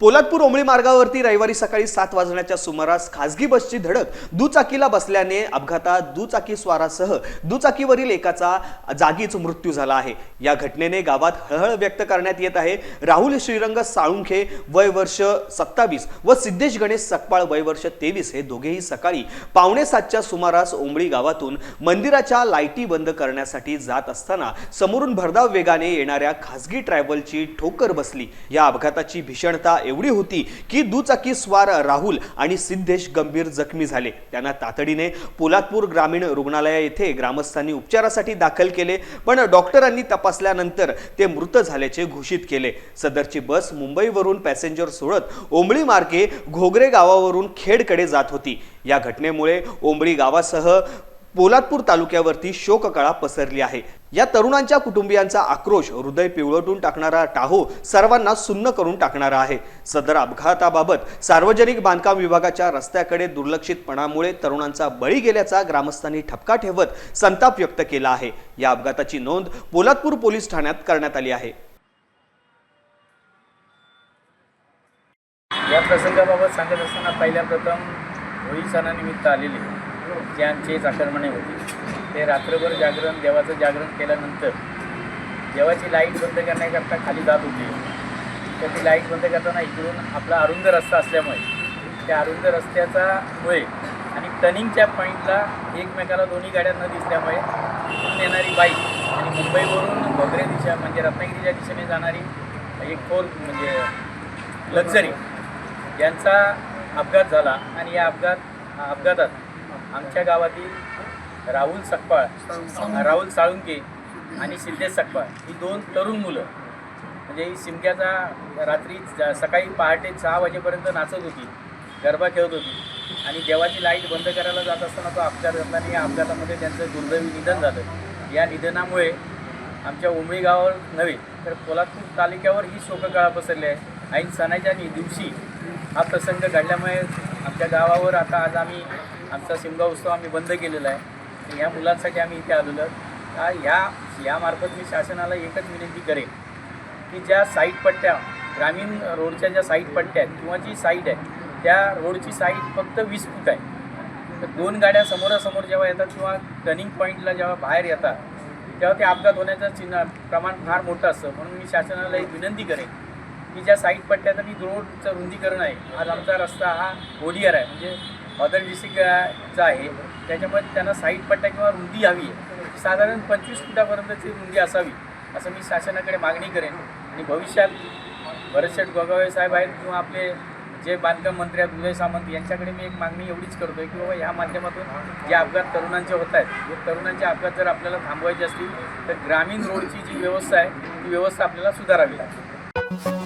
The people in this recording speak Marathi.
पोलादपूर ओंबळी मार्गावरती रविवारी सकाळी सात वाजण्याच्या सुमारास खासगी बसची धडक दुचाकीला बसल्याने अपघातात दुचाकी स्वारासह दुचाकीवरील एकाचा जागीच मृत्यू झाला आहे. या घटनेने गावात हळहळ व्यक्त करण्यात येत आहे. राहुल श्रीरंग साळुंखे वय वर्ष सत्तावीस व सिद्धेश गणेश सकपाळ वय वर्ष तेवीस हे दोघेही सकाळी पावणे सातच्या सुमारास ओंबळी गावातून मंदिराच्या लाईटी बंद करण्यासाठी जात असताना समोरून भरधाव वेगाने येणाऱ्या खासगी ट्रॅव्हलची ठोकर बसली. या अपघाताची भीषणता एवढी होती की दुचाकी स्वार राहुल आणि सिद्धेश गंभीर जखमी झाले. त्यांना तातडीने पोलादपूर ग्रामीण रुग्णालया येथे ग्रामस्थांनी उपचारासाठी दाखल केले पण डॉक्टरांनी तपासल्यानंतर ते मृत झाल्याचे घोषित केले. सदरची बस मुंबईवरून पॅसेंजर सोडत ओंबळी मार्गे घोगरे गावावरून खेडकडे जात होती. या घटनेमुळे ओंबळी गावासह पोलादपूर तालुक्यावरती शोककळा पसरली आहे. या तरुणांच्या कुटुंबियांचा आक्रोश हृदय पिवळटून टाकणारा टाहो सर्वांना सुन्न करून टाकणारा आहे. सदर अपघाताबाबत सार्वजनिक बांधकाम विभागाच्या रस्त्याकडे दुर्लक्षितपणामुळे तरुणांचा बळी गेल्याचा ग्रामस्थांनी ठपका ठेवत संताप व्यक्त केला आहे. या अपघाताची नोंद पोलादपूर पोलीस ठाण्यात करण्यात आली आहे. या प्रसंगाबाबत सांगत असताना पहिल्या प्रथम होळी सणानिमित्त आलेली जे आमचे चाकरमणे होते. ते रात्रभर जागरण देवाचं जागरण केल्यानंतर देवाची लाइट बंद करण्याकरता खाली जात होती. तर ती लाइट बंद करताना इकडून आपला अरुंद रस्ता असल्यामुळे त्या अरुंद रस्त्याचा मुळे आणि टनिंगच्या पॉईंटला एकमेकाला दोन्ही गाड्या न दिसल्यामुळे इकडून येणारी बाईक आणि मुंबईवरून घोगरे दिशा म्हणजे रत्नागिरीच्या दिशेने जाणारी एक फोर म्हणजे लक्झरी यांचा अपघात झाला आणि या अपघात अपघातात आमच्या गावातील राहुल सकपाळ राहुल साळुंके आणि सिद्धेश सकपाळ ही दोन तरुण मुलं. म्हणजे ही सिमक्याचा रात्री सकाळी पहाटे सहा वाजेपर्यंत नाचत होती गरबा खेळत होती. आणि देवाची लाइट बंद करायला जात असताना तो अपघात घडला आणि या अपघातामध्ये त्यांचं दुर्दैवी निधन झालं. या निधनामुळे आमच्या उमळी गावावर नव्हे तर पोलादपूर तालुक्यावर ही शोककळा पसरली आहे. ऐन सणाच्या दिवशी हा प्रसंग घडल्यामुळे आमच्या गावावर आता आज आम्ही आमचा शिमगा उत्सव आम्ही बंद केलेला आहे. या मुलांसाठी आम्ही इथे आलेलो आहोत. ह्या या यामार्फत मी शासनाला एकच विनंती करेन की ज्या साईड पट्ट्या ग्रामीण रोडच्या ज्या साईड पट्ट्या आहेत किंवा जी साईड आहे त्या रोडची साईड फक्त वीस फूट आहे. तर दोन गाड्या समोरासमोर जेव्हा येतात किंवा टर्निंग पॉईंटला जेव्हा बाहेर येतात तेव्हा ते अपघात होण्याचं चिन्ह प्रमाण फार मोठं असतं. म्हणून मी शासनाला एक विनंती करेन की ज्या साईड पट्ट्यात आणि रोडचं रुंदीकरण आहे. आज आमचा रस्ता हा ओडियर आहे. म्हणजे मदर डिस्ट्रिक्टचा आहे. त्याच्यामुळे त्यांना साईड पट्ट्या किंवा रुंदी हवी आहे. साधारण पंचवीस फुटापर्यंतची रुंदी असावी असं मी शासनाकडे मागणी करेन. आणि भविष्यात भरतशेठ गोगावे साहेब आहेत किंवा आपले जे बांधकाम मंत्री आहेत उदय सामंत यांच्याकडे मी एक मागणी एवढीच करतो आहे की बाबा ह्या माध्यमातून जे अपघात तरुणांचे होत आहेत तरुणांचे अपघात जर आपल्याला थांबवायचे असतील तर ग्रामीण रोडची जी व्यवस्था आहे ती व्यवस्था आपल्याला सुधारावी लागते